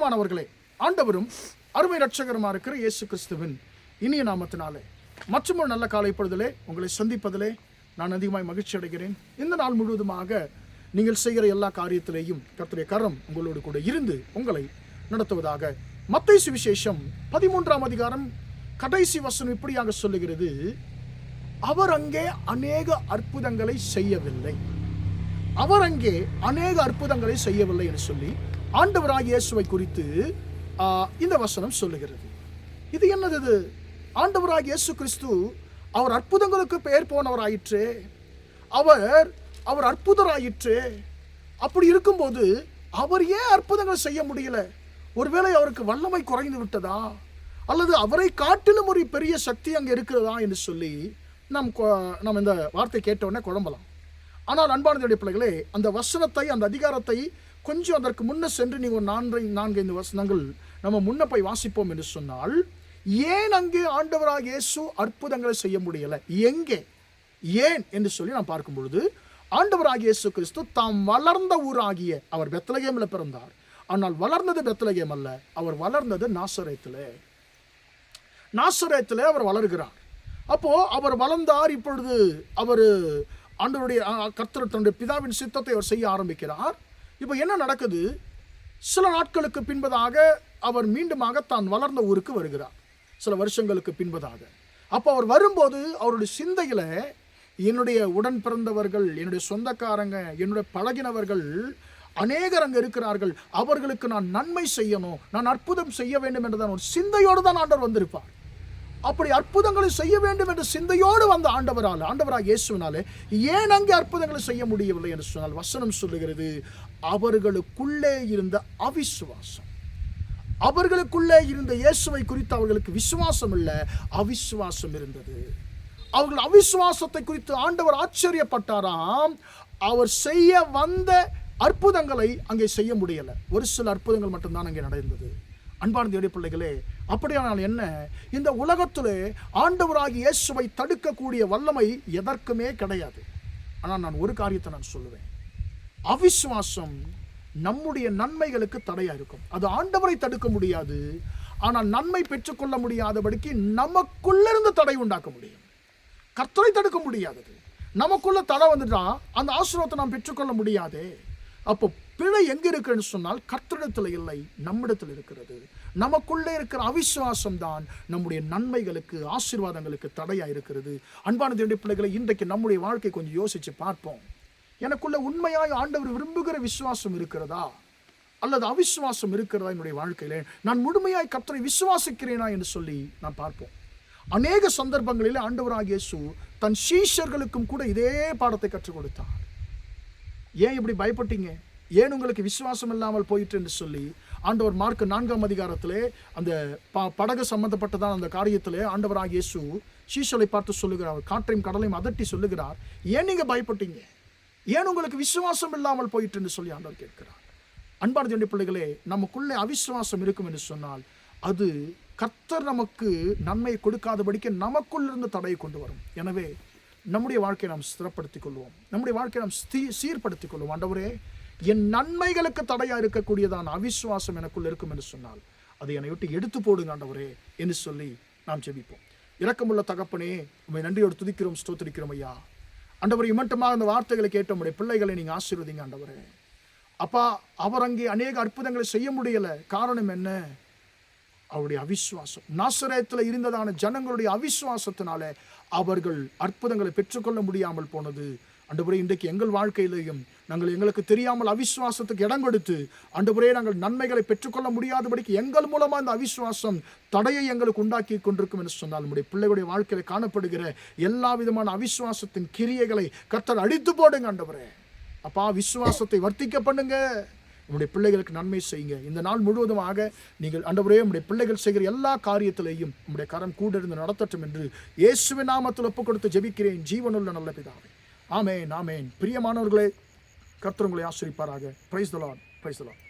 பிரியமானவர்களே ஆண்டவரும் அருமை ரட்சகருமா இருக்கிற இயேசு கிறிஸ்துவின் இனிய நாமத்தினாலே மற்றும் ஒரு நல்ல காலை பொழுதிலே உங்களை சந்திப்பதிலே நான் அதிகமாய் மகிழ்ச்சி அடைகிறேன். இந்த நாள் முழுவதுமாக நீங்கள் செய்கிற எல்லா காரியத்திலேயும் கர்த்தருடைய கரம் உங்களோடு கூட இருந்து உங்களை நடத்துவதாக மத்தை சுவிசேஷம் பதிமூன்றாம் அதிகாரம் கடைசி வசனம் இப்படியாக சொல்லுகிறது அவர் அங்கே அநேக அற்புதங்களை செய்யவில்லை. அவர் அங்கே அநேக அற்புதங்களை செய்யவில்லை என்று சொல்லி ஆண்டவராக இயேசுவை குறித்து இந்த வசனம் சொல்லுகிறது. இது என்னது இது? ஆண்டவராகிய இயேசு கிறிஸ்து அவர் அற்புதங்களுக்கு பெயர் போனவராயிற்றே. அவர் அவர் அற்புதராயிற்றே. அப்படி இருக்கும்போது அவர் ஏன் அற்புதங்கள் செய்ய முடியல? ஒருவேளை அவருக்கு வல்லமை குறைந்து விட்டதா? அல்லது அவரை காட்டிலும் ஒரு பெரிய சக்தி அங்கே இருக்கிறதா என்று சொல்லி நாம் கொ- நாம் இந்த வார்த்தை கேட்டவுடனே குழம்பலாம். ஆனால் அன்பானதுடைய பிள்ளைகளே அந்த வசனத்தை அந்த அதிகாரத்தை கொஞ்சம் அதற்கு முன்ன சென்று நீங்கள் ஒரு நான்கு நான்கு வசனங்கள் நம்ம முன்ன போய் வாசிப்போம் என்று சொன்னால் ஏன் அங்கே ஆண்டவராக இயேசு அற்புதங்களை செய்ய முடியலை? எங்கே? ஏன்? என்று சொல்லி நான் பார்க்கும் பொழுது ஆண்டவராக இயேசு கிறிஸ்து தாம் வளர்ந்த ஊராகிய அவர் பெத்தலகேமில் பிறந்தார். ஆனால் வளர்ந்தது பெத்தலகேம் அல்ல அவர் வளர்ந்தது நாசரேத்திலே. நாசரேத்திலே அவர் வளர்கிறார். அப்போது அவர் வளர்ந்தார் இப்பொழுது அவர் ஆண்டவருடைய கர்த்தர் தன்னுடைய பிதாவின் சித்தத்தை அவர் செய்ய ஆரம்பிக்கிறார். இப்போ என்ன நடக்குது? சில நாட்களுக்கு பின்பதாக அவர் மீண்டுமாக தான் வளர்ந்த ஊருக்கு வருகிறார். சில வருஷங்களுக்கு பின்பதாக. அப்போ அவர் வரும்போது அவருடைய சிந்தையில் என்னுடைய உடன் பிறந்தவர்கள் என்னுடைய சொந்தக்காரங்க என்னுடைய பழகினவர்கள் அநேகர் அங்கே இருக்கிறார்கள். அவர்களுக்கு நான் நன்மை செய்யணும் நான் அற்புதம் செய்ய வேண்டும் என்றுதான் ஒரு சிந்தையோடு தான் ஆண்டவர் வந்திருப்பார். அப்படி அற்புதங்களை செய்ய வேண்டும் என்ற சிந்தையோடு வந்த ஆண்டவரால் ஆண்டவராக இயேசுவினாலே ஏன் அங்கே அற்புதங்களை செய்ய முடியவில்லை என்று சொன்னால் வசனம் சொல்லுகிறது அவர்களுக்குள்ளே இருந்த அவிசுவாசம். அவர்களுக்குள்ளே இருந்த இயேசுவை குறித்து அவர்களுக்கு விசுவாசம் இல்லை அவிசுவாசம் இருந்தது. அவர்கள் அவிசுவாசத்தை குறித்து ஆண்டவர் ஆச்சரியப்பட்டாராம் அவர் செய்ய வந்த அற்புதங்களை அங்கே செய்ய முடியலை. ஒரு சில அற்புதங்கள் மட்டும்தான் அங்கே நடந்தது. அன்பான தேவடைய பிள்ளைகளே அப்படியானால் என்ன? இந்த உலகத்திலே ஆண்டவராகி இயேசுவை தடுக்கக்கூடிய வல்லமை எதற்குமே கிடையாது. ஆனால் நான் ஒரு காரியத்தை நான் சொல்லுவேன். அவிசுவாசம் நம்முடைய நன்மைகளுக்கு தடையாக இருக்கும். அது ஆண்டவரை தடுக்க முடியாது. ஆனால் நன்மை பெற்றுக்கொள்ள முடியாதபடிக்கு நமக்குள்ளிருந்து தடை உண்டாக்க முடியும். கர்த்தரை தடுக்க முடியாதது. நமக்குள்ள தடை வந்துட்டா அந்த ஆசீர்வாதத்தை நாம் பெற்றுக்கொள்ள முடியாதே. அப்போ பிழை எங்க இருக்குன்னு சொன்னால் கர்த்தரிடத்தில் இல்லை நம்மிடத்தில் இருக்கிறது. நமக்குள்ளே இருக்கிற அவிசுவாசம் தான் நம்முடைய நன்மைகளுக்கு ஆசீர்வாதங்களுக்கு தடையா இருக்கிறது. அன்பான தேவனுடைய பிள்ளைகளை இன்றைக்கு நம்முடைய வாழ்க்கை கொஞ்சம் யோசிச்சு பார்ப்போம். எனக்குள்ள உண்மையாய் ஆண்டவர் விரும்புகிற விசுவாசம் இருக்கிறதா? அல்லது அவிசுவாசம் இருக்கிறதா என்னுடைய வாழ்க்கையில்? நான் முழுமையாய் கர்த்தரை விசுவாசிக்கிறேனா என்று சொல்லி நான் பார்ப்போம். அநேக சந்தர்ப்பங்களில் ஆண்டவராகிய இயேசு தன் சீஷர்களுக்கும் கூட இதே பாடத்தை கற்றுக் கொடுத்தார். ஏன் இப்படி பயப்பட்டீங்க? ஏன் உங்களுக்கு விசுவாசம் இல்லாமல் போயிற்று என்று சொல்லி ஆண்டவர் மார்க் நான்காம் அதிகாரத்திலே அந்த ப படகு சம்பந்தப்பட்டதான அந்த காரியத்திலே ஆண்டவராக இயேசு சீசலை பார்த்து சொல்லுகிறார் அவர் காற்றையும் கடலையும் அதட்டி சொல்லுகிறார் ஏன் நீங்கள் பயப்பட்டீங்க? ஏன் உங்களுக்கு விசுவாசம் இல்லாமல் போயிட்டு என்று சொல்லி ஆண்டவர் கேட்கிறார். அன்பார்ந்த பிள்ளைகளே நமக்குள்ளே அவிசுவாசம் இருக்கும் என்று சொன்னால் அது கர்த்தர் நமக்கு நன்மை கொடுக்காதபடிக்கு நமக்குள்ளிருந்து தடையை கொண்டு வரும். எனவே நம்முடைய வாழ்க்கையை நாம் ஸ்திரப்படுத்திக் கொள்வோம். நம்முடைய வாழ்க்கையை நாம் ஸ்தீ சீர்படுத்திக் கொள்வோம். ஆண்டவரே என் நன்மைகளுக்கு தடையா இருக்கக்கூடியதான அவிசுவாசம் எனக்குள் இருக்கும் என்று சொன்னால் அதை என்னை விட்டு எடுத்து போடுங்க ஆண்டவரே என்று சொல்லி நாம் ஜெபிப்போம். இரக்கமுள்ள தகப்பனே உண்மை நன்றியோடு துதிக்கிறோம் ஸ்தோத்திரிக்கிறோம் ஐயா. ஆண்டவர் இமட்டமாக அந்த வார்த்தைகளை கேட்ட உடைய பிள்ளைகளை நீங்கள் ஆசீர்வதிங்க ஆண்டவரே. அப்பா அவர் அங்கே அநேக அற்புதங்களை செய்ய முடியலை. காரணம் என்ன? அவருடைய அவிஸ்வாசம் நாசரத்தில் இருந்ததான ஜனங்களுடைய அவிஸ்வாசத்தினால அவர்கள் அற்புதங்களை பெற்றுக்கொள்ள முடியாமல் போனது அன்றுபுரே இன்றைக்கு எங்கள் வாழ்க்கையிலேயும் நாங்கள் எங்களுக்கு தெரியாமல் அவிஸ்வாசத்துக்கு இடம் கொடுத்து அன்றுபுரே நாங்கள் நன்மைகளை பெற்றுக்கொள்ள முடியாதபடிக்கு எங்கள் மூலமாக இந்த அவிசுவாசம் தடையை எங்களுக்கு உண்டாக்கி கொண்டிருக்கும் என்று சொன்னால் நம்முடைய பிள்ளைகளுடைய வாழ்க்கையில் காணப்படுகிற எல்லா விதமான அவிஸ்வாசத்தின் கிரியைகளை கத்தர் அடித்து போடுங்க ஆண்டவரே அப்பா விசுவாசத்தை வர்த்திக்க பண்ணுங்க. நம்முடைய பிள்ளைகளுக்கு நன்மை செய்யுங்க. இந்த நாள் முழுவதுமாக நீங்கள் அண்டவரே நம்முடைய பிள்ளைகள் செய்கிற எல்லா காரியத்திலேயும் நம்முடைய கரம் கூட இருந்து நடத்தட்டும் என்று இயேசுவின் நாமத்தில் ஒப்புக் கொடுத்து ஜெபிக்கிறேன். ஜீவனுள்ள நல்ல பிதாவை. ஆமேன் ஆமேன். பிரியமானவர்களே கர்த்தர் உங்களை ஆசிரிப்பாராக பிரைஸ் தலான் பிரைஸ் தலான்